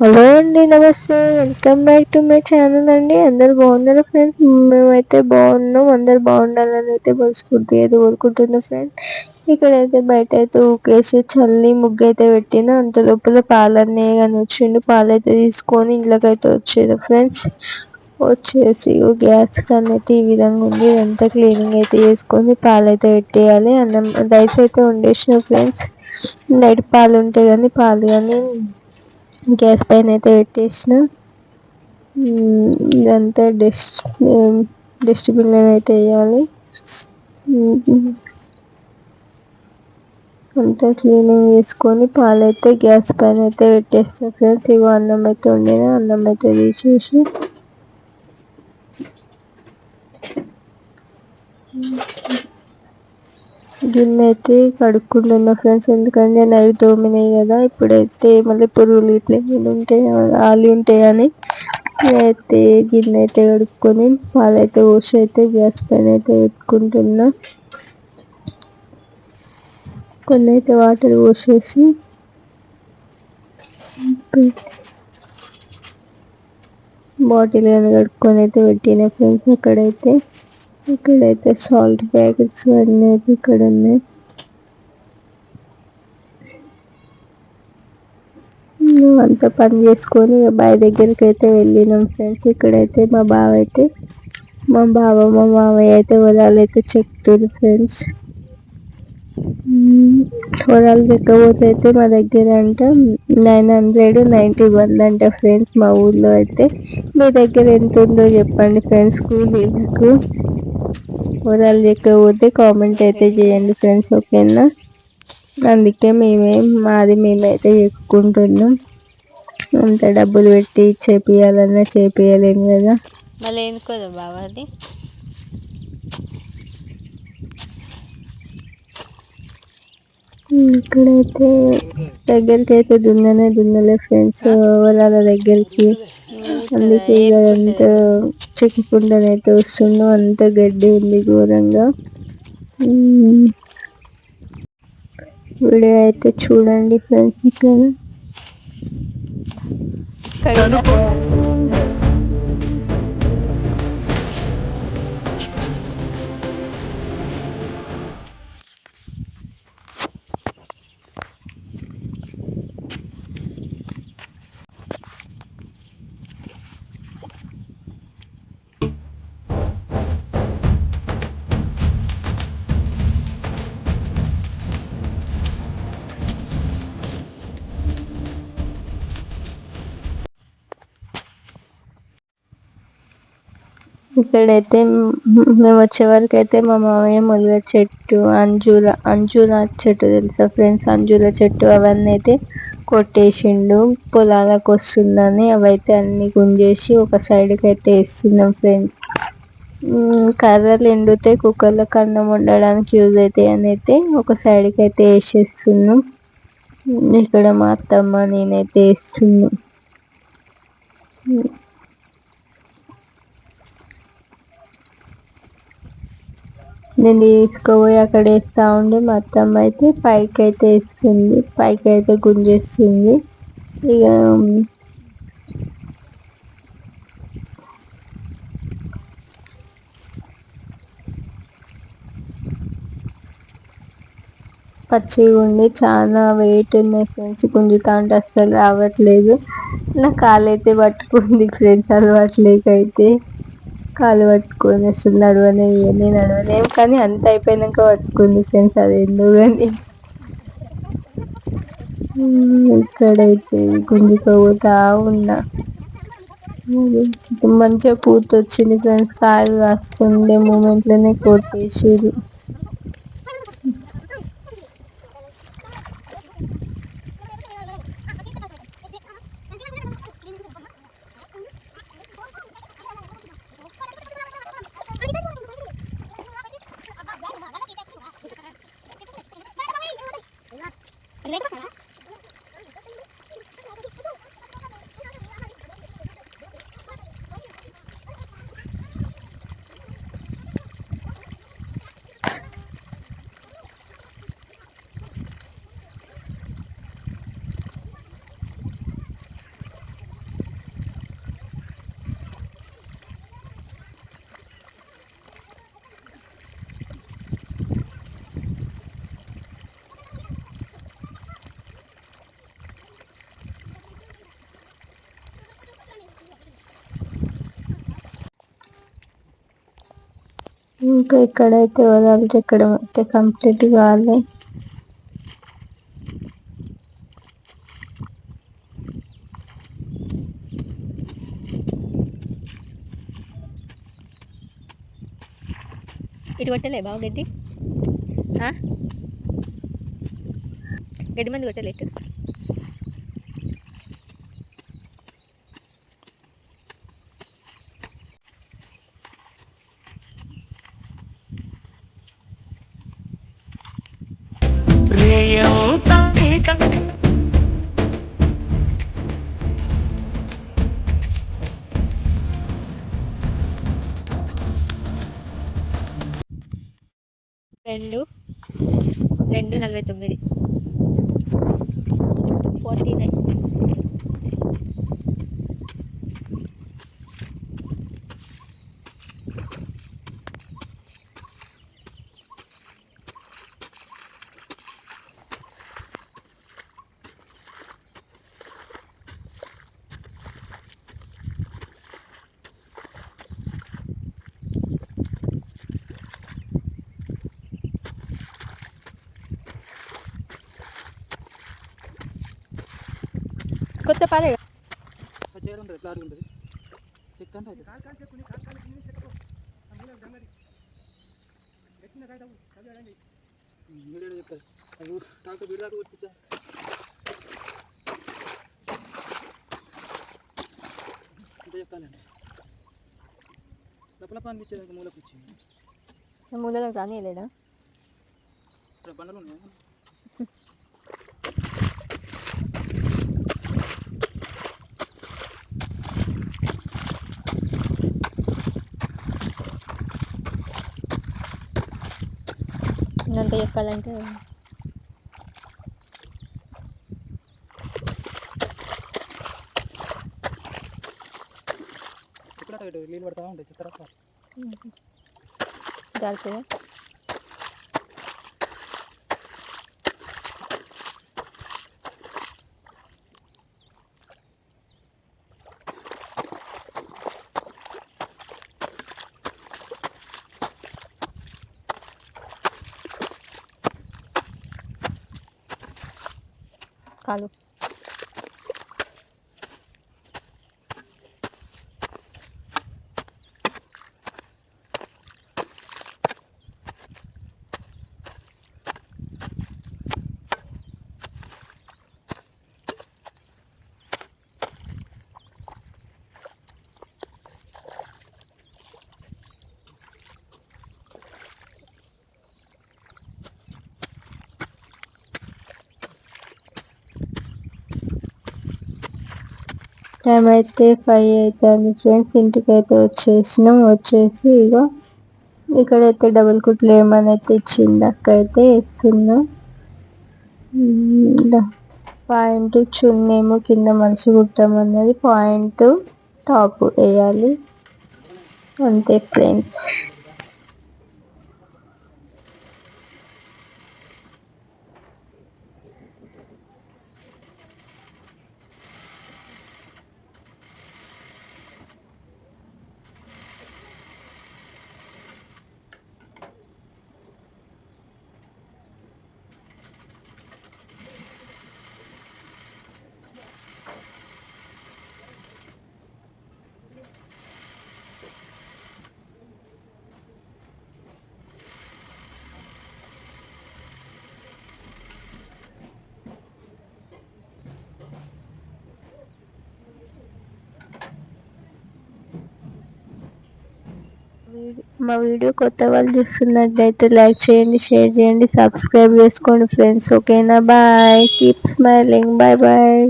Hello అండి నమస్తే. Welcome back to my channel అండి. అందరు బాగున్నారు ఫ్రెండ్స్? మేమైతే బాగున్నాం. అందరు బాగుండాలని అయితే మనస్ఫూర్తిగా అయితే కోరుకుంటున్నాం ఫ్రెండ్స్. ఇక్కడైతే బయట అయితే ఊకేసి చల్లి ముగ్గు అయితే పెట్టిన అంత లోపల పాలన్నీ కానీ వచ్చిండు పాలైతే తీసుకొని ఇంట్లోకైతే వచ్చేది ఫ్రెండ్స్. వచ్చేసి గ్యాస్ కనైతే ఈ విధంగా ఉంది ఇదంతా క్లీనింగ్ అయితే చేసుకొని పాలయితే పెట్టేయాలి. అన్నం రైస్ అయితే వండేసిన ఫ్రెండ్స్. నైట్ పాలు ఉంటాయి కానీ పాలు కానీ గ్యాస్ పైన అయితే పెట్టేసిన. ఇదంతా డస్ట్ డస్ట్బిన్లో అయితే వేయాలి. అంతా క్లీనింగ్ చేసుకొని పాలైతే గ్యాస్ పైన అయితే పెట్టేస్తాను ఫ్రెండ్స్. ఇగో అన్నం అయితే ఉండిన అన్నం అయితే తీసేసి. గిన్నె అయితే కడుక్కుంటున్నా ఫ్రెండ్స్. ఎందుకంటే నైట్ తోమినాయి కదా. ఇప్పుడైతే మళ్ళీ పురుగులు ఇట్లా ఏమైనా ఉంటాయి ఆలి ఉంటాయని అయితే గిన్నె అయితే కడుక్కొని పాలైతే పోసి అయితే గ్యాస్ పైన అయితే పెట్టుకుంటున్నా. కొన్ని అయితే వాటర్ పోసేసి బాటిల్ కానీ కడుక్కొని అయితే పెట్టిన ఫ్రెండ్స్ అక్కడైతే. ఇక్కడైతే సాల్ట్ ప్యాకెట్స్ అన్నీ ఇక్కడ ఉన్నాయి. అంతా పని చేసుకొని బావి దగ్గరికి అయితే వెళ్ళినాం ఫ్రెండ్స్ ఇక్కడైతే మా బావ అయితే మా బావ మా మామయ్య అయితే పొలాలు అయితే చెప్తారు ఫ్రెండ్స్ వదాలు చెక్కబోతే అయితే మా దగ్గర అంట నైన్ హండ్రెడ్ నైంటీ వన్ అంట ఫ్రెండ్స్ మా ఊర్లో అయితే. మీ దగ్గర ఎంత ఉందో చెప్పండి ఫ్రెండ్స్ కూలీలకు పొలాలు చెక్కబోతే కామెంట్ అయితే చేయండి ఫ్రెండ్స్ ఓకేనా అందుకే మేమే మాది మేమైతే ఎక్కుంటున్నాం అంత డబ్బులు పెట్టి చేపియాలన్నా చేపియలేము కదా. మళ్ళీ ఎందుకోదా బాబా ఇక్కడైతే దగ్గరికి అయితే దున్ననే దున్నలే ఫ్రెండ్స్. వాళ్ళ దగ్గరికి అందుకే అంతా చెక్కకుండానైతే వస్తుందో అంత గడ్డి ఉంది ఘోరంగా. వీడియో అయితే చూడండి ఫ్రెండ్స్. ఇక్కడ ఇక్కడైతే మేము వచ్చే వరకు అయితే మా మామయ్య మొదల చెట్టు అంజూర అంజూర చెట్టు తెలుసా ఫ్రెండ్స్ అంజూర చెట్టు అవన్నీ అయితే కొట్టేసిండు. పొలాలకు వస్తుందని అవైతే అన్ని గుంజేసి ఒక సైడ్కి అయితే వేస్తున్నాం ఫ్రెండ్స్ కర్రలు ఎండితే కుక్కర్లకు అన్నం వండడానికి యూజ్ అవుతాయి అని అయితే ఒక సైడ్కి అయితే వేసేస్తున్నాం. ఇక్కడ మా అత్తమ్మ నేనైతే వేస్తున్నాం. నేను తీసుకుపోయి అక్కడ వేస్తూ ఉండి. మా అత్తమ్మ అయితే పైకి అయితే వేస్తుంది. పైకి అయితే గుంజేస్తుంది. ఇక పచ్చిగా ఉండి. చాలా వెయిట్ ఉన్నాయి ఫ్రెండ్స్ గుంజుతా ఉంటే అస్సలు రావట్లేదు. నా కాలు అయితే పట్టుకుంది ఫ్రెండ్స్ అలవాట్లేకైతే కాలు పట్టుకొని అసలు నడవనే నేను నడవలేం కానీ అంత అయిపోయినాక పట్టుకుంది ఫ్రెండ్స్ అది ఎందుకు కానీ ఇక్కడైతే గుంజుకోపోతా ఉన్నా. మంచిగా పూర్తి వచ్చింది ఫ్రెండ్స్ కాయలు కాస్తుండే మూమెంట్లోనే కొట్టేసేది ఇంకా ఇక్కడైతే వరాలు చెక్కడం అయితే కంప్లీట్ కావాలి ఇటు కొట్టలే బావ గడ్డి? గడ్డి మంది కొట్టలే ఇటు. రెండు. రెండు నలభై తొమ్మిది. ఫార్టీ నైన్ కొట్టించా అంతే చెప్తానండి లపలప అనిపించేది మూలకు వచ్చింది మూలలో రానియలేడా బండలు ఉన్నాయి? ఇంకంత చెప్పాలంటే. నీళ్ళు పడతా ఉంటాయి చిత్ర bakalım. టైం అయితే ఫైవ్ అవుతుంది ఫ్రెండ్స్ ఇంటికి అయితే వచ్చేసినాం. వచ్చేసి ఇక ఇక్కడైతే డబుల్ కుట్లు ఏమని అయితే ఇచ్చింది అక్క అయితే వేస్తున్నాం పాయింట్ చున్నేమో కింద మనిషి కుట్టమన్నది పాయింట్ టాప్ వేయాలి. అంతే ఫ్రెండ్స్ మా వీడియో కొత్త వాళ్ళు చూస్తున్నట్లయితే లైక్ చేయండి షేర్ చేయండి సబ్స్క్రైబ్ చేసుకోండి ఫ్రెండ్స్. ఓకేనా? Bye. Keep smiling. Bye bye.